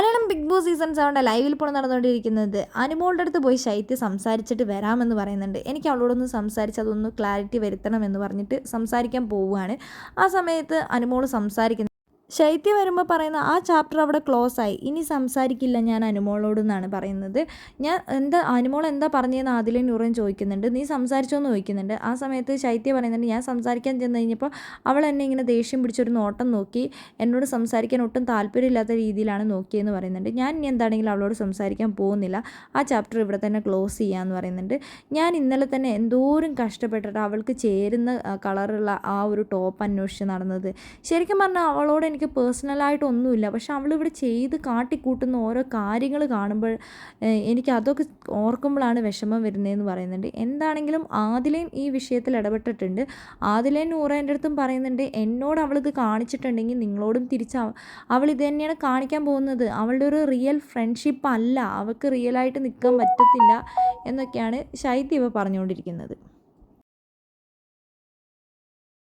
Malayalam big boss season സെവന്റെ ലൈവിൽ ഇപ്പോൾ നടന്നുകൊണ്ടിരിക്കുന്നത് അനുമോളുടെ അടുത്ത് പോയി ശൈത്യ സംസാരിച്ചിട്ട് വരാമെന്ന് പറയുന്നുണ്ട്. എനിക്ക് അവളോടൊന്ന് സംസാരിച്ച് അതൊന്ന് ക്ലാരിറ്റി വരുത്തണം എന്ന് പറഞ്ഞിട്ട് സംസാരിക്കാൻ പോവുകയാണ്. ആ സമയത്ത് അനുമോൾ സംസാരിക്കുന്നത് ശൈത്യ വരുമ്പോൾ പറയുന്ന ആ ചാപ്റ്റർ അവിടെ ക്ലോസ് ആയി. ഇനി സംസാരിക്കില്ല ഞാൻ അനുമോളോട് എന്നാണ് പറയുന്നത്. ഞാൻ എന്താ അനുമോൾ എന്താ പറഞ്ഞതെന്ന് ആദ്യം നൂറും ചോദിക്കുന്നുണ്ട്. നീ സംസാരിച്ചോ എന്ന് ചോദിക്കുന്നുണ്ട്. ആ സമയത്ത് ശൈത്യ പറയുന്നുണ്ട് ഞാൻ സംസാരിക്കാൻ ചെന്ന് കഴിഞ്ഞപ്പോൾ അവൾ എന്നെ ഇങ്ങനെ ദേഷ്യം പിടിച്ചൊരു നോട്ടം നോക്കി എന്നോട് സംസാരിക്കാൻ ഒട്ടും താല്പര്യമില്ലാത്ത രീതിയിലാണ് നോക്കിയെന്ന് പറയുന്നുണ്ട്. ഞാൻ ഇനി എന്താണെങ്കിലും അവളോട് സംസാരിക്കാൻ പോകുന്നില്ല. ആ ചാപ്റ്റർ ഇവിടെ തന്നെ ക്ലോസ് ചെയ്യാമെന്ന് പറയുന്നുണ്ട്. ഞാൻ ഇന്നലെ തന്നെ എന്തോരം കഷ്ടപ്പെട്ടിട്ട് അവൾക്ക് ചേരുന്ന കളറുള്ള ആ ഒരു ടോപ്പ് അന്വേഷിച്ച് നടന്നത്. ശരിക്കും പറഞ്ഞാൽ അവളോട് എനിക്ക് എനിക്ക് പേഴ്സണലായിട്ടൊന്നുമില്ല പക്ഷെ അവളിവിടെ ചെയ്ത് കാട്ടിക്കൂട്ടുന്ന ഓരോ കാര്യങ്ങൾ കാണുമ്പോൾ എനിക്ക് അതൊക്കെ ഓർക്കുമ്പോഴാണ് വിഷമം വരുന്നതെന്ന് പറയുന്നുണ്ട്. എന്താണെങ്കിലും ആദിലേൻ ഈ വിഷയത്തിൽ ഇടപെട്ടിട്ടുണ്ട്. ആദിലേൻ നൂറേന്റെ അടുത്തും പറയുന്നുണ്ട് എന്നോട് അവളിത് കാണിച്ചിട്ടുണ്ടെങ്കിൽ നിങ്ങളോടും തിരിച്ച് അവൾ ഇത് തന്നെയാണ് കാണിക്കാൻ പോകുന്നത്. അവളുടെ ഒരു റിയൽ ഫ്രണ്ട്ഷിപ്പ് അല്ല. അവൾക്ക് റിയലായിട്ട് നിൽക്കാൻ പറ്റത്തില്ല എന്നൊക്കെയാണ് ശൈത്യ ഇവ പറഞ്ഞുകൊണ്ടിരിക്കുന്നത്.